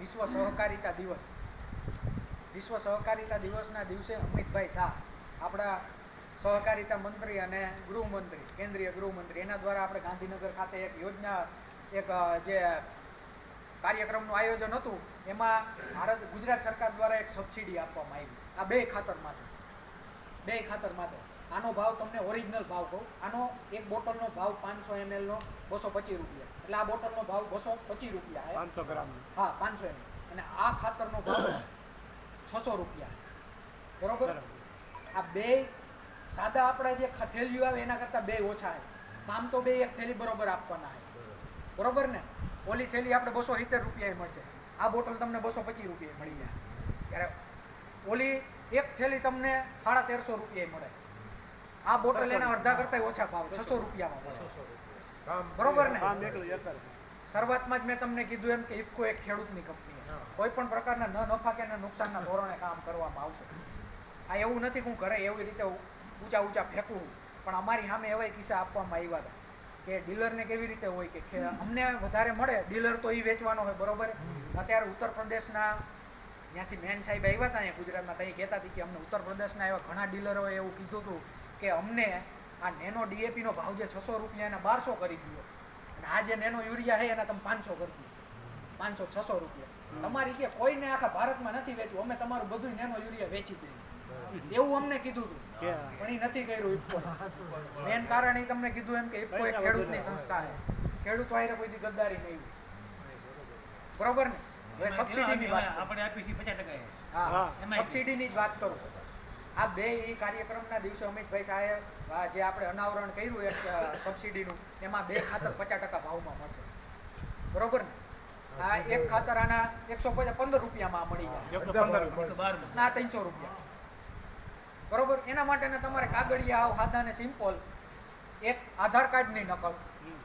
વિશ્વ સહકારિતા દિવસ. વિશ્વ સહકારિતા દિવસના દિવસે અમિતભાઈ શાહ, આપણા સહકારિતા મંત્રી અને ગૃહમંત્રી, કેન્દ્રીય ગૃહમંત્રી, એના દ્વારા આપણે ગાંધીનગર ખાતે એક યોજના, એક જે કાર્યક્રમનું આયોજન હતું, એમાં ભારત, ગુજરાત સરકાર દ્વારા એક સબસિડી આપવામાં આવી. આ બે ખાતર માટે બે ખાતર માટે આનો ભાવ તમને ઓરિજિનલ ભાવ કહું. આનો એક બોટલનો ભાવ પાંચસો એમએલનો બસો પચીસ રૂપિયા. એટલે આ બોટલનો ભાવ બસો પચીસ રૂપિયા પાંચસો ગ્રામ. હા પાંચસો એમએલ અને આ ખાતરનો ભાવ છસો રૂપિયા. બરોબર? આ બે સાદા આપણા જે થેલીઓ આવે એના કરતાં બે ઓછા છે. કામ તો બે એક થેલી બરોબર આપવાના હોય બરોબર ને? ઓલી થેલી આપણે બસો સિત્તેર રૂપિયાએ મળશે. આ બોટલ તમને બસો પચીસ રૂપિયાએ મળી જાય. ત્યારે ઓલી એક થેલી તમને સાડા તેરસો રૂપિયા મળે. આ બોટલ એના અડધા કરતા ઓછા ભાવ છસો રૂપિયામાં મળે. બરોબર ને. શરૂઆતમાં જ મેં તમને કીધું એમ કે ઇફકો એક ખેડૂતની કંપની કોઈ પણ પ્રકારના ન નફા કે ન નુકસાનના ધોરણે કામ કરવામાં આવશે. આ એવું નથી કે હું ઘરે એવી રીતે ઊંચા ઊંચા ફેંકું પણ અમારી સામે એવા કિસ્સા આપવામાં આવ્યા હતા કે ડીલરને કેવી રીતે હોય કે અમને વધારે મળે ડીલર તો એ વેચવાનો હોય બરોબર? અત્યારે ઉત્તર પ્રદેશના ત્યાંથી મેન સાહેબ આવ્યા હતા અહીંયા ગુજરાતમાં ત્યાં કહેતા હતી કે અમને ઉત્તર પ્રદેશના એવા ઘણા ડીલરોએ એવું કીધું હતું કે અમને આ નેનો ડીએપીનો ભાવ જે છસો રૂપિયા એના બારસો કરી દીધો. અને આ જે નેનો યુરિયા છે એના તમે પાંચસો કરી દીધો. પાંચસો છસો રૂપિયા. તમારી કે કોઈને આખા ભારતમાં નથી વેચ્યું અમે તમારું બધું નેનો યુરિયા વેચી દઈએ. એવું અમને કીધું હતું પણ એ નથી કર્યું ઇફકો મેન કારણ એ તમને કીધું એમ કે ઇફકો એ ખેડૂતની સંસ્થા છે. ખેડૂતો આયરે કોઈ ગદ્દારી નહીં બરોબર ને? હવે સબસિડીની વાત આપણે આપી છીએ પચાસ ટકા હા. સબસિડીની જ વાત કરું. આ બે એ કાર્યક્રમના દિવસે અમિતભાઈ સાહેબ જે આપણે અનાવરણ કર્યું એક સબસિડીનું એમાં બે ખાતર પચાસ ટકા ભાવમાં મળશે. બરોબર ને? આ એક ખાતર આના એકસો પંદર રૂપિયામાં મળી જાય. ના ત્રણસો રૂપિયા. બરોબર? એના માટેના તમારે કાગળિયા આવ સાદા ને સિમ્પલ એક આધાર કાર્ડની નકલ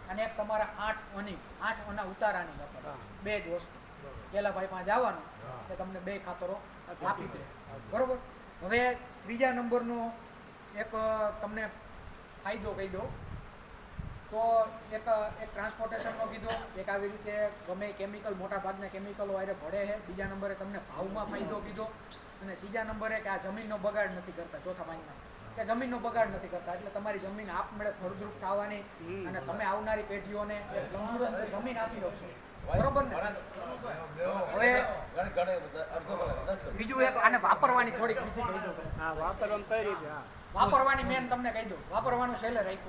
અને એક તમારા આઠ ઓની આઠ ઓના ઉતારાની નકલ. બે જ વસ્તુ. પેલા ભાઈ પાસે જવાનું કે તમને બે ખાતરો આપી દે. બરોબર? હવે ત્રીજા નંબરનો એક તમને ફાયદો કહી દો તો એક એક ટ્રાન્સપોર્ટેશનનો કીધો. એક આવી રીતે ગમે કેમિકલ મોટા ભાગના કેમિકલો આરે ભળે છે. બીજા નંબરે તમને ભાવમાં ફાયદો કીધો. અને ત્રીજા નંબરે કે આ જમીનનો બગાડ નથી કરતા ચોથા પાંચમાં કે જમીનનો બગાડ નથી કરતા એટલે તમારી જમીન આપમેળે ફળદ્રુપ થવાની અને તમે આવનારી પેઢીઓને તંદુરસ્ત જમીન આપી શકશો બરોબર ને? બીજું એક આને વાપરવાની થોડીક વિધિ કહી દો હા વાપરવાનું કઈ રીતે? હા. વાપરવાની મેન તમને કહી દઉં. વાપરવાનું છેલ્લે રાખ્યું.